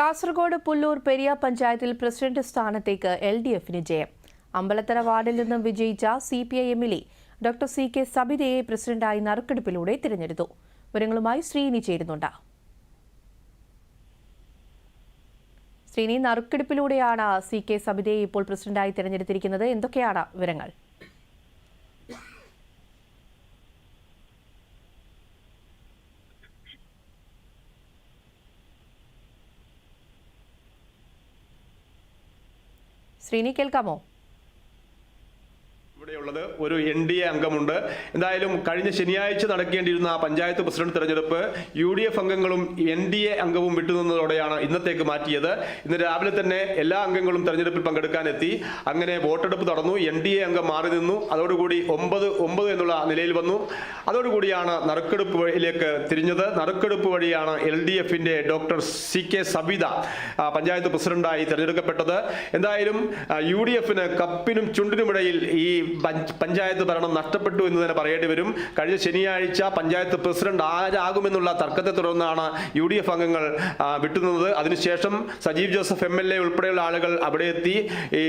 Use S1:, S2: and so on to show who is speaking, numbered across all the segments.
S1: കാസർഗോഡ് പുല്ലൂർ പെരിയ പഞ്ചായത്തിൽ പ്രസിഡന്റ് സ്ഥാനത്തേക്ക് L D എഫിന് ജയം. അമ്പലത്തറ വാർഡിൽ നിന്നും വിജയിച്ച സി പി ഐ എമ്മിലെ ഡോക്ടർ സി കെ സബിതയെ പ്രസിഡന്റായി നറുക്കെടുപ്പിലൂടെ തിരഞ്ഞെടുത്തു. വിവരങ്ങളുമായി ശ്രീനി ചേരുന്നുണ്ട്. ശ്രീനി നറുക്കെടുപ്പിലൂടെയാണ് സി കെ സബിതയെ ഇപ്പോൾ പ്രസിഡന്റായി തിരഞ്ഞെടുത്തിരിക്കുന്നത്. എന്തൊക്കെയാണ് വിവരങ്ങൾ? ശ്രീനി കേൾക്കാമോ?
S2: ഇവിടെയുള്ളത് ഒരു എൻ ഡി എ അംഗമുണ്ട്. എന്തായാലും കഴിഞ്ഞ ശനിയാഴ്ച നടക്കേണ്ടിയിരുന്ന ആ പഞ്ചായത്ത് പ്രസിഡന്റ് തെരഞ്ഞെടുപ്പ് യു ഡി എഫ് അംഗങ്ങളും എൻ ഡി എ അംഗവും വിട്ടുനിന്നതോടെയാണ് ഇന്നത്തേക്ക് മാറ്റിയത്. ഇന്ന് രാവിലെ തന്നെ എല്ലാ അംഗങ്ങളും തെരഞ്ഞെടുപ്പിൽ പങ്കെടുക്കാനെത്തി. അങ്ങനെ വോട്ടെടുപ്പ് നടന്നു. എൻ ഡി എ അംഗം മാറി നിന്നു. അതോടുകൂടി ഒമ്പത് ഒമ്പത് എന്നുള്ള നിലയിൽ വന്നു. അതോടുകൂടിയാണ് നറുക്കെടുപ്പ് വഴിയിലേക്ക് തിരിഞ്ഞത്. നറുക്കെടുപ്പ് വഴിയാണ് എൽ ഡി എഫിന്റെ doctor C K Sabitha panchayat പ്രസിഡന്റായി തെരഞ്ഞെടുക്കപ്പെട്ടത്. എന്തായാലും യു ഡി എഫിന് കപ്പിനും ചുണ്ടിനുമിടയിൽ ഈ പഞ്ചായത്ത് ഭരണം നഷ്ടപ്പെട്ടു എന്ന് തന്നെ പറയേണ്ടി വരും. കഴിഞ്ഞ ശനിയാഴ്ച പഞ്ചായത്ത് പ്രസിഡന്റ് ആരാകുമെന്നുള്ള തർക്കത്തെ തുടർന്നാണ് യു ഡി എഫ് അംഗങ്ങൾ വിട്ടുന്നത് അതിനുശേഷം Sajeev Joseph M L A ഉൾപ്പെടെയുള്ള ആളുകൾ അവിടെ എത്തി ഈ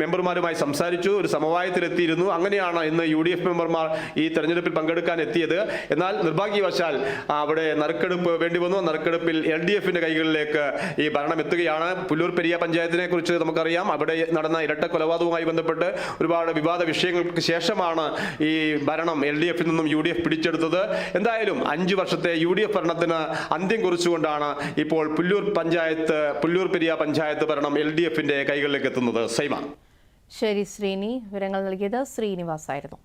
S2: മെമ്പർമാരുമായി സംസാരിച്ചു ഒരു സമവായത്തിലെത്തിയിരുന്നു. അങ്ങനെയാണ് ഇന്ന് യു ഡി എഫ് മെമ്പർമാർ ഈ തെരഞ്ഞെടുപ്പിൽ പങ്കെടുക്കാൻ എത്തിയത്. എന്നാൽ നിർഭാഗ്യവശാൽ അവിടെ നറുക്കെടുപ്പ് വേണ്ടി വന്നു. നറുക്കെടുപ്പിൽ എൽ ഡി എഫിന്റെ കൈകളിലേക്ക് ഈ ഭരണം എത്തുകയാണ്. പുല്ലൂർ പെരിയ പഞ്ചായത്തിനെ കുറിച്ച് നമുക്കറിയാം. അവിടെ നടന്ന ഇരട്ട കൊലപാതകവുമായി ബന്ധപ്പെട്ട് ഒരുപാട് വിവാദ വിഷയങ്ങൾക്ക് ശേഷമാണ് ഈ ഭരണം എൽ ഡി എഫിൽ നിന്നും യു ഡി എഫ് പിടിച്ചെടുത്തത്. എന്തായാലും അഞ്ചു വർഷത്തെ യു ഡി എഫ് ഭരണത്തിന് അന്ത്യം കുറിച്ചുകൊണ്ടാണ് ഇപ്പോൾ പുല്ലൂർ പഞ്ചായത്ത് പുല്ലൂർ പെരിയ പഞ്ചായത്ത് ഭരണം എൽ ഡി എഫിന്റെ കൈകളിലേക്ക് എത്തുന്നത്. സൈമ.
S1: ശരി ശ്രീനി വിവരങ്ങൾ നൽകിയത് ശ്രീനിവാസായിരുന്നു.